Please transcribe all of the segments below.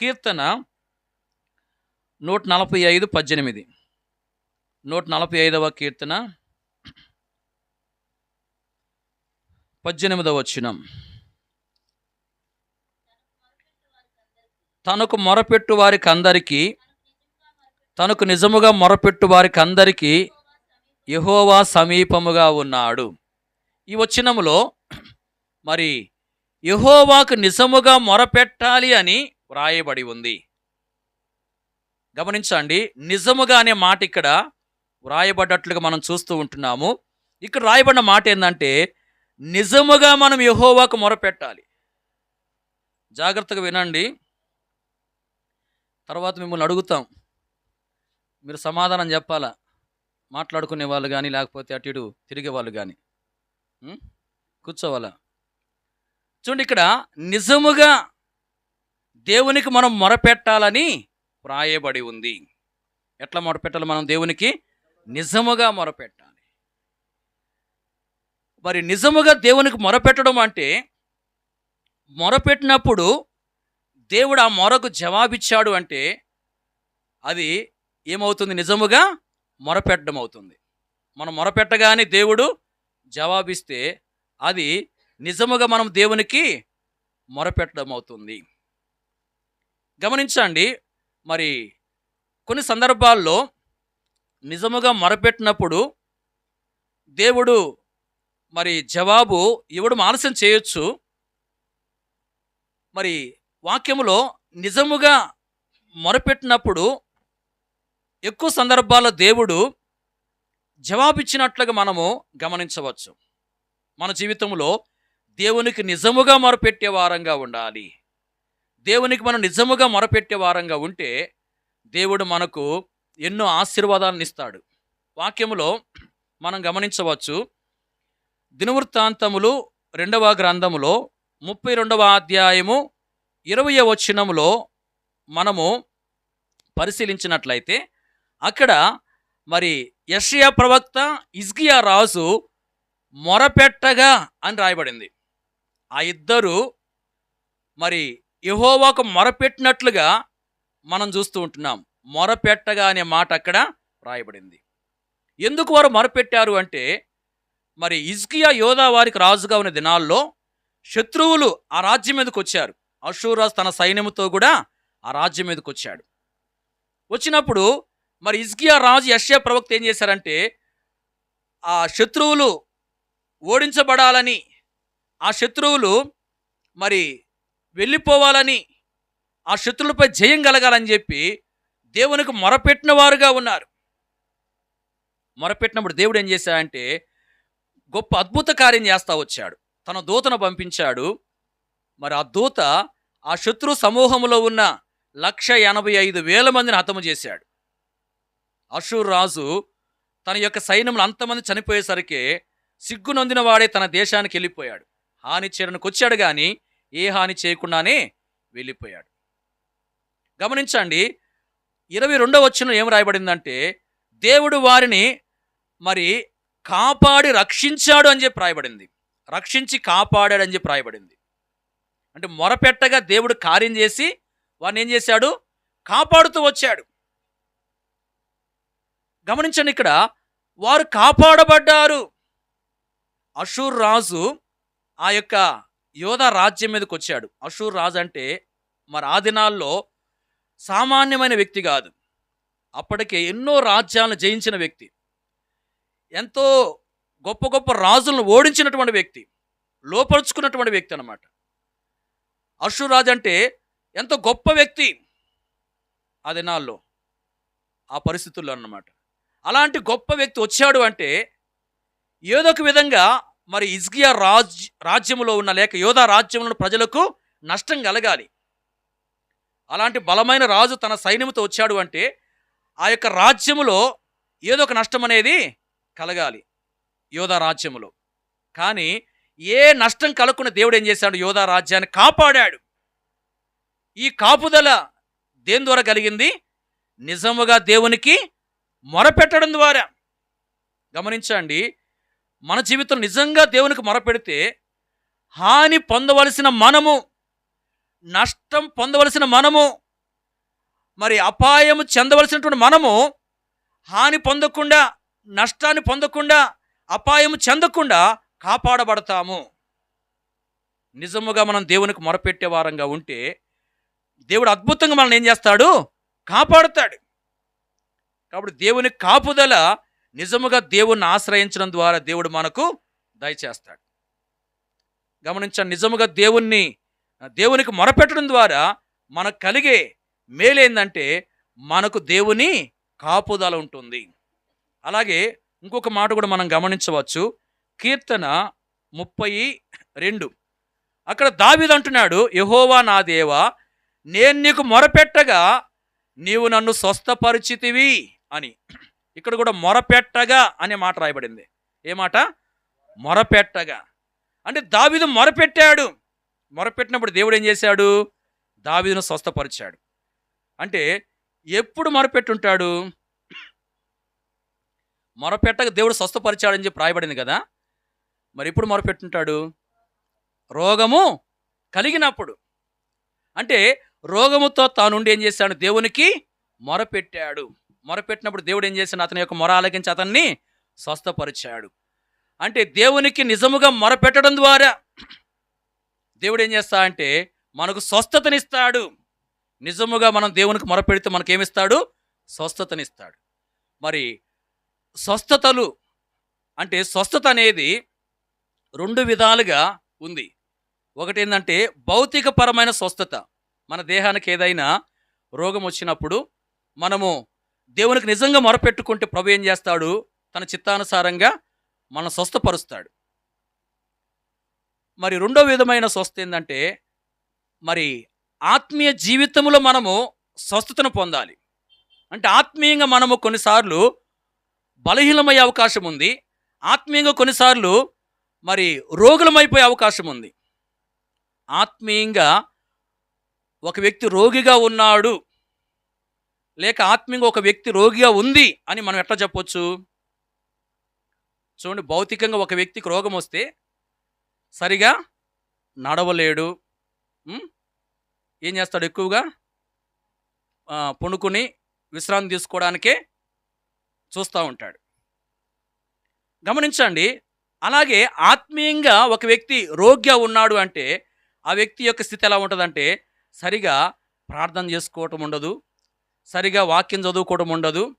కీర్తన నూట నలభై ఐదు పద్దెనిమిది. నూట నలభై ఐదవ కీర్తన పద్దెనిమిదవ వచ్చినం తనకు మొరపెట్టు వారికి అందరికీ తనకు నిజముగా మొరపెట్టు వారికి అందరికీ యహోవా సమీపముగా ఉన్నాడు. ఈ వచనములో మరి యహోవాకు నిజముగా మొరపెట్టాలి అని వ్రాయబడి ఉంది. గమనించండి నిజముగా అనే మాట ఇక్కడ వ్రాయబడ్డట్లుగా మనం చూస్తూ ఉంటున్నాము. ఇక్కడ రాయబడిన మాట ఏంటంటే నిజముగా మనం యహోవాకు మొరపెట్టాలి. జాగ్రత్తగా వినండి. తర్వాత మిమ్మల్ని అడుగుతాం. మీరు సమాధానం చెప్పాలా? మాట్లాడుకునే వాళ్ళు కానీ లేకపోతే అటు ఇటు తిరిగే వాళ్ళు కానీ కూర్చోవాలా? చూడండి ఇక్కడ నిజముగా దేవునికి మనం మొరపెట్టాలని వ్రాయబడి ఉంది. ఎట్లా మొరపెట్టాలి మనం దేవునికి? నిజముగా మొరపెట్టాలి. మరి నిజముగా దేవునికి మొరపెట్టడం అంటే మొరపెట్టినప్పుడు దేవుడు ఆ మొరకు జవాబిచ్చాడు అంటే అది ఏమవుతుంది? నిజముగా మొరపెట్టడం అవుతుంది. మనం మొరపెట్టగానే దేవుడు జవాబిస్తే అది నిజముగా మనం దేవునికి మొరపెట్టడం అవుతుంది. గమనించండి మరి కొన్ని సందర్భాల్లో నిజముగా మొరపెట్టినప్పుడు దేవుడు మరి జవాబు ఇవ్వడం ఆలస్యం చేయొచ్చు. మరి వాక్యములో నిజముగా మొరపెట్టినప్పుడు ఎక్కువ సందర్భాల్లో దేవుడు జవాబిచ్చినట్లుగా మనము గమనించవచ్చు. మన జీవితంలో దేవునికి నిజముగా మొరపెట్టే వారంగా ఉండాలి. దేవునికి మనం నిజముగా మొరపెట్టే వారంగా ఉంటే దేవుడు మనకు ఎన్నో ఆశీర్వాదాలను ఇస్తాడు. వాక్యములో మనం గమనించవచ్చు. దినవృత్తాంతములు రెండవ గ్రంథములో ముప్పై రెండవ అధ్యాయము ఇరవై వచనములో మనము పరిశీలించినట్లయితే అక్కడ మరి యషియా ప్రవక్త ఇజ్గియా రాజు మొరపెట్టగా అని రాయబడింది. ఆ ఇద్దరు మరి యహోవాకు మొరపెట్టినట్లుగా మనం చూస్తూ ఉంటున్నాం. మొరపెట్టగా అనే మాట అక్కడ రాయబడింది. ఎందుకు వారు మొరపెట్టారు అంటే మరి ఇజ్కియా యోధా వారికి రాజుగా ఉన్న దినాల్లో శత్రువులు ఆ రాజ్యం మీదకి వచ్చారు. అషూరాజ్ తన సైన్యముతో కూడా ఆ రాజ్యం మీదకి వచ్చాడు. వచ్చినప్పుడు మరి ఇజ్కియా రాజు యష్యా ప్రవక్త ఏం చేశారంటే ఆ శత్రువులు ఓడించబడాలని ఆ శత్రువులు మరి వెళ్ళిపోవాలని ఆ శత్రులపై జయం కలగాలని చెప్పి దేవునికి మొరపెట్టిన వారుగా ఉన్నారు. మొరపెట్టినప్పుడు దేవుడు ఏం చేశాడంటే గొప్ప అద్భుత కార్యం చేస్తా వచ్చాడు. తన దూతను పంపించాడు. మరి ఆ దూత ఆ శత్రు సమూహంలో ఉన్న లక్ష ఎనభై ఐదు వేల మందిని హతము చేశాడు. అషూర్ రాజు తన యొక్క సైన్యంలో అంతమంది చనిపోయేసరికి సిగ్గునొందిన వాడే తన దేశానికి వెళ్ళిపోయాడు. హాని చేయడానికి వచ్చాడు కానీ ఏ హాని చేయకుండానే వెళ్ళిపోయాడు. గమనించండి ఇరవై రెండవ వచ్చిన ఏం రాయబడిందంటే దేవుడు వారిని మరి కాపాడి రక్షించాడు అని చెప్పి రాయబడింది. రక్షించి కాపాడాడు అని చెప్పి రాయబడింది. అంటే మొరపెట్టగా దేవుడు కార్యం చేసి వారిని ఏం చేశాడు? కాపాడుతూ వచ్చాడు. గమనించండి ఇక్కడ వారు కాపాడబడ్డారు. అషూర్ రాజు ఆ యొక్క యోధా రాజ్యం మీదకి వచ్చాడు. అషూర్ రాజు అంటే మరి ఆ దినాల్లో సామాన్యమైన వ్యక్తి కాదు. అప్పటికే ఎన్నో రాజ్యాలను జయించిన వ్యక్తి. ఎంతో గొప్ప గొప్ప రాజులను ఓడించినటువంటి వ్యక్తి. లోపరుచుకున్నటువంటి వ్యక్తి అనమాట అషురాజు అంటే ఎంతో గొప్ప వ్యక్తి ఆ దినాల్లో ఆ పరిస్థితుల్లో అన్నమాట. అలాంటి గొప్ప వ్యక్తి వచ్చాడు అంటే ఏదో ఒక విధంగా మరి ఇజ్గియా రాజ్ రాజ్యములో ఉన్న లేక యోధా రాజ్యంలో ప్రజలకు నష్టం కలగాలి. అలాంటి బలమైన రాజు తన సైన్యంతో వచ్చాడు అంటే ఆ యొక్క రాజ్యములో ఏదో ఒక నష్టం అనేది కలగాలి యోధా రాజ్యములో. కానీ ఏ నష్టం కలగకుండా దేవుడు ఏం చేశాడు? యోధా రాజ్యాన్ని కాపాడాడు. ఈ కాపుదల దేని ద్వారా కలిగింది? నిజముగా దేవునికి మొరపెట్టడం ద్వారా. గమనించండి మన జీవితం నిజంగా దేవునికి మొరపెడితే హాని పొందవలసిన మనము నష్టం పొందవలసిన మనము మరి అపాయము చెందవలసినటువంటి మనము హాని పొందకుండా నష్టాన్ని పొందకుండా అపాయము చెందకుండా కాపాడబడతాము. నిజముగా మనం దేవునికి మొరపెట్టే వారంగా ఉంటే దేవుడు అద్భుతంగా మనల్ని ఏం చేస్తాడు? కాపాడుతాడు. కాబట్టి దేవుని కాపుదల నిజముగా దేవుణ్ణి ఆశ్రయించడం ద్వారా దేవుడు మనకు దయచేస్తాడు. గమనించండి నిజముగా దేవుణ్ణి దేవునికి మొరపెట్టడం ద్వారా మనకు కలిగే మేలేందంటే మనకు దేవుని కాపుదల ఉంటుంది. అలాగే ఇంకొక మాట కూడా మనం గమనించవచ్చు. కీర్తన ముప్పై రెండు. అక్కడ దావీదు అంటున్నాడు యహోవా నా దేవా నేను నీకు మొరపెట్టగా నీవు నన్ను స్వస్థపరిచితివి అని. ఇక్కడ కూడా మొరపెట్టగా అనే మాట రాయబడింది. ఏ మాట? మొరపెట్టగా. అంటే దావిదు మొరపెట్టాడు. మొరపెట్టినప్పుడు దేవుడు ఏం చేశాడు? దావిదును స్వస్థపరిచాడు. అంటే ఎప్పుడు మొరపెట్టుంటాడు? మొరపెట్టగా దేవుడు స్వస్థపరిచాడని చెప్పి రాయబడింది కదా. మరి ఎప్పుడు మొరపెట్టుంటాడు? రోగము కలిగినప్పుడు. అంటే రోగముతో తానుండి ఏం చేశాడు? దేవునికి మొరపెట్టాడు. మొరపెట్టినప్పుడు దేవుడు ఏం చేసిన అతని యొక్క మొర ఆలకించి అతన్ని స్వస్థపరిచాడు. అంటే దేవునికి నిజముగా మొరపెట్టడం ద్వారా దేవుడు ఏం చేస్తా అంటే మనకు స్వస్థతనిస్తాడు. నిజముగా మనం దేవునికి మొరపెడితే మనకేమిస్తాడు? స్వస్థతనిస్తాడు. మరి స్వస్థతలు అంటే స్వస్థత అనేది రెండు విధాలుగా ఉంది. ఒకటి ఏంటంటే భౌతికపరమైన స్వస్థత. మన దేహానికి ఏదైనా రోగం వచ్చినప్పుడు మనము దేవునికి నిజంగా మొరపెట్టుకుంటే ప్రభు ఏం చేస్తాడు? తన చిత్తానుసారంగా మన స్వస్థపరుస్తాడు. మరి రెండో విధమైన స్వస్థ ఏంటంటే మరి ఆత్మీయ జీవితంలో మనము స్వస్థతను పొందాలి. అంటే ఆత్మీయంగా మనము కొన్నిసార్లు బలహీనమయ్యే అవకాశం ఉంది. ఆత్మీయంగా కొన్నిసార్లు మరి రోగులమైపోయే అవకాశం ఉంది. ఆత్మీయంగా ఒక వ్యక్తి రోగిగా ఉన్నాడు. లేక ఆత్మీయంగా ఒక వ్యక్తి రోగిగా ఉంది అని మనం ఎట్లా చెప్పొచ్చు? చూడండి భౌతికంగా ఒక వ్యక్తికి రోగం వస్తే సరిగా నడవలేడు. ఏం చేస్తాడు ఎక్కువగా? ఆ, విశ్రాంతి తీసుకోవడానికే చూస్తూ ఉంటాడు. గమనించండి అలాగే ఆత్మీయంగా ఒక వ్యక్తి రోగ్గా ఉన్నాడు అంటే ఆ వ్యక్తి యొక్క స్థితి ఎలా ఉంటుందంటే సరిగా ప్రార్థన చేసుకోవటం ఉండదు. సరిగా వాక్యం చదువుకోవడం ఉండదు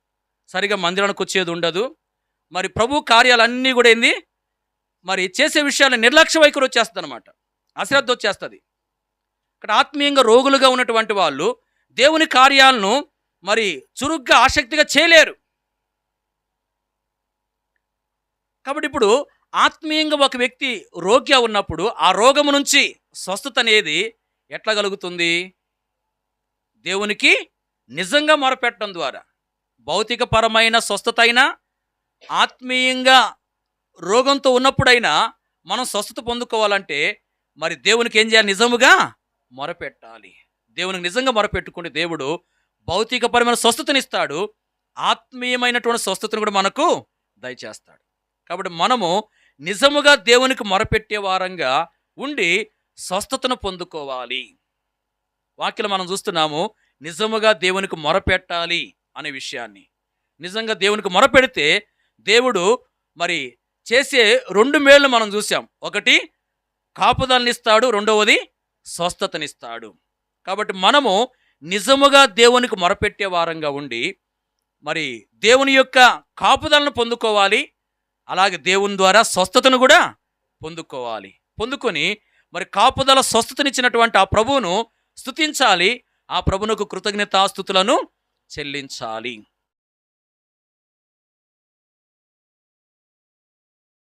సరిగా మందిరానికి వచ్చేది ఉండదు. మరి ప్రభు కార్యాలన్నీ కూడా ఏంది? మరి చేసే విషయాలు నిర్లక్ష్య వైఖరి వచ్చేస్తుంది అనమాట అశ్రద్ధ వచ్చేస్తుంది. ఇక్కడ ఆత్మీయంగా రోగులుగా ఉన్నటువంటి వాళ్ళు దేవుని కార్యాలను మరి చురుగ్గా ఆసక్తిగా చేయలేరు. కాబట్టి ఇప్పుడు ఆత్మీయంగా ఒక వ్యక్తి రోగ్య ఉన్నప్పుడు ఆ రోగము నుంచి స్వస్థత అనేది ఎట్లా కలుగుతుంది? దేవునికి నిజంగా మొరపెట్టడం ద్వారా భౌతికపరమైన స్వస్థత అయినా ఆత్మీయంగా రోగంతో ఉన్నప్పుడైనా మనం స్వస్థత పొందుకోవాలంటే మరి దేవునికి ఏం చేయాలి? నిజముగా మొరపెట్టాలి. దేవునికి నిజంగా మొరపెట్టుకుంటే దేవుడు భౌతికపరమైన స్వస్థతనిస్తాడు. ఆత్మీయమైనటువంటి స్వస్థతను కూడా మనకు దయచేస్తాడు. కాబట్టి మనము నిజముగా దేవునికి మొరపెట్టే వారంగా ఉండి స్వస్థతను పొందుకోవాలి. వాక్యలు మనం చూస్తున్నాము నిజముగా దేవునికి మొరపెట్టాలి అనే విషయాన్ని. నిజంగా దేవునికి మొరపెడితే దేవుడు మరి చేసే రెండు మేళ్ళు మనం చూసాం ఒకటి కాపుదలనిస్తాడు రెండవది స్వస్థతనిస్తాడు. కాబట్టి మనము నిజముగా దేవునికి మొరపెట్టే వారంగా ఉండి మరి దేవుని యొక్క కాపుదలను పొందుకోవాలి అలాగే దేవుని ద్వారా స్వస్థతను కూడా పొందుకోవాలి. పొందుకొని మరి కాపుదల స్వస్థతనిచ్చినటువంటి ఆ ప్రభువును స్థుతించాలి ఆ ప్రభునకు కృతజ్ఞతాస్థుతులను చెల్లించాలి.